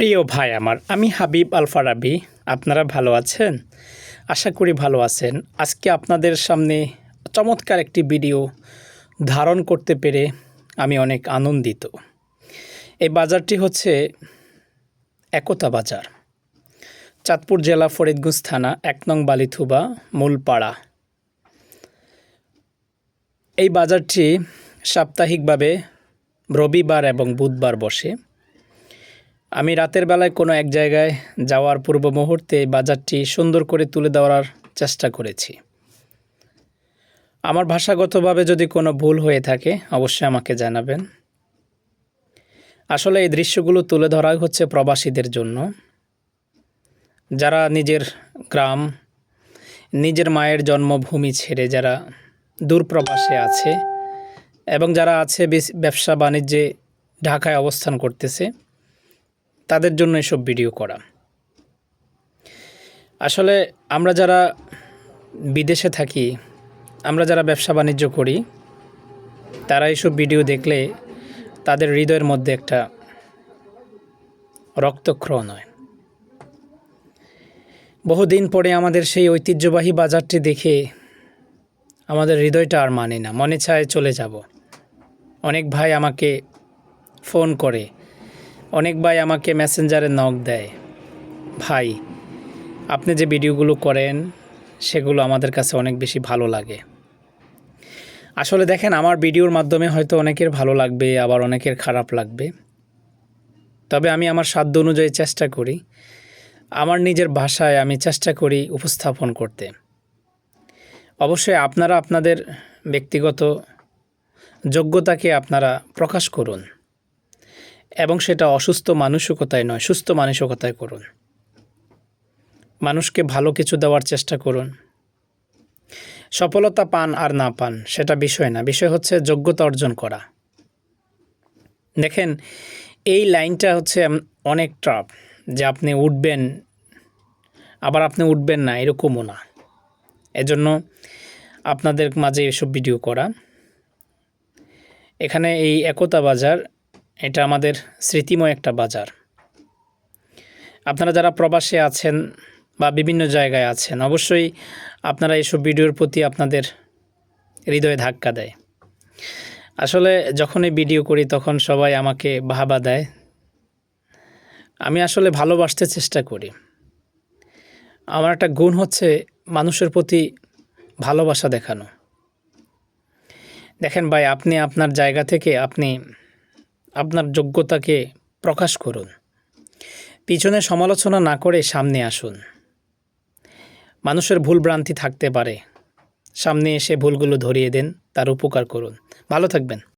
প্রিয় ভাই আমার, আমি হাবিব আল ফারাবি আপনারা ভালো আছেন? আশা করি ভালো আছেন। আজকে আপনাদের সামনে চমৎকার একটি ভিডিও ধারণ করতে পেরে আমি অনেক আনন্দিত। এই বাজারটি হচ্ছে একতা বাজার। চাঁদপুর জেলা ফরিদগঞ্জ থানা, এক নং বালিথুবা, মূলপাড়া। এই বাজারটি সাপ্তাহিকভাবে রবিবার এবং বুধবার বসে। আমি রাতের বেলায় কোনো এক জায়গায় যাওয়ার পূর্ব মুহূর্তে বাজারটি সুন্দর করে তুলে দেওয়ার চেষ্টা করেছি। আমার ভাষাগতভাবে যদি কোনো ভুল হয়ে থাকে, অবশ্যই আমাকে জানাবেন। আসলে এই দৃশ্যগুলো তুলে ধরা হচ্ছে প্রবাসীদের জন্য। যারা নিজের গ্রাম, নিজের মায়ের জন্মভূমি ছেড়ে যারা দূর প্রবাসে আছে এবং যারা আছে ব্যবসা বাণিজ্যে ঢাকায় অবস্থান করতেছে তাদের জন্য এসব ভিডিও করা। আসলে আমরা যারা বিদেশে থাকি, আমরা যারা ব্যবসা বাণিজ্য করি, তারা এইসব ভিডিও দেখলে তাদের হৃদয়ের মধ্যে একটা রক্তক্ষরণ হয়। বহুদিন পরে আমাদের সেই ঐতিহ্যবাহী বাজারটি দেখে আমাদের হৃদয়টা আর মানে না, মনে চায় চলে যাব। অনেক ভাই আমাকে ফোন করে অনেক ভাই আমাকে মেসেঞ্জারে নক দেয়, ভাই, আপনি যে ভিডিওগুলো করেন, সেগুলো আমাদের কাছে অনেক বেশি ভালো লাগে। আসলে দেখেন, আমার ভিডিওর মাধ্যমে হয়তো অনেকের ভালো লাগবে, আবার অনেকের খারাপ লাগবে। তবে আমি আমার সাধ্য অনুযায়ী চেষ্টা করি, আমার নিজের ভাষায় আমি চেষ্টা করি উপস্থাপন করতে। অবশ্যই আপনারা আপনাদের ব্যক্তিগত যোগ্যতাকে আপনারা প্রকাশ করুন। এবং সেটা অসুস্থ মানসিকতায় নয়, সুস্থ মানসিকতায় করুন। মানুষকে ভালো কিছু দেওয়ার চেষ্টা করুন। সফলতা পান আর না পান, সেটা বিষয় না। বিষয় হচ্ছে যোগ্যতা অর্জন করা। দেখেন, এই লাইনটা হচ্ছে অনেক ট্রাপ যে আপনি উঠবেন, আবার আপনি উঠবেন না, এরকমও না। এজন্য আপনাদের মাঝে এসব ভিডিও করা। এখানে এই একতা বাজার এটা আমাদের স্মৃতিময় একটা বাজার। আপনারা যারা প্রবাসে আছেন বা বিভিন্ন জায়গায় আছেন, অবশ্যই আপনারা এসব ভিডিওর প্রতি আপনাদের হৃদয়ে ধাক্কা দেয়। আসলে যখনই ভিডিও করি, তখন সবাই আমাকে বাহাবা দেয়। আমি আসলে ভালোবাসতে চেষ্টা করি। আমার একটা গুণ হচ্ছে মানুষের প্রতি ভালোবাসা দেখানো। দেখেন ভাই, আপনি আপনার জায়গা থেকে আপনি আপনার যোগ্যতাকে প্রকাশ করুন। পিছনে সমালোচনা না করে সামনে আসুন। মানুষের ভুল ভ্রান্তি থাকতে পারে। সামনে এসে ভুলগুলো ধরিয়ে দেন, তার উপকার করুন। ভালো থাকবেন।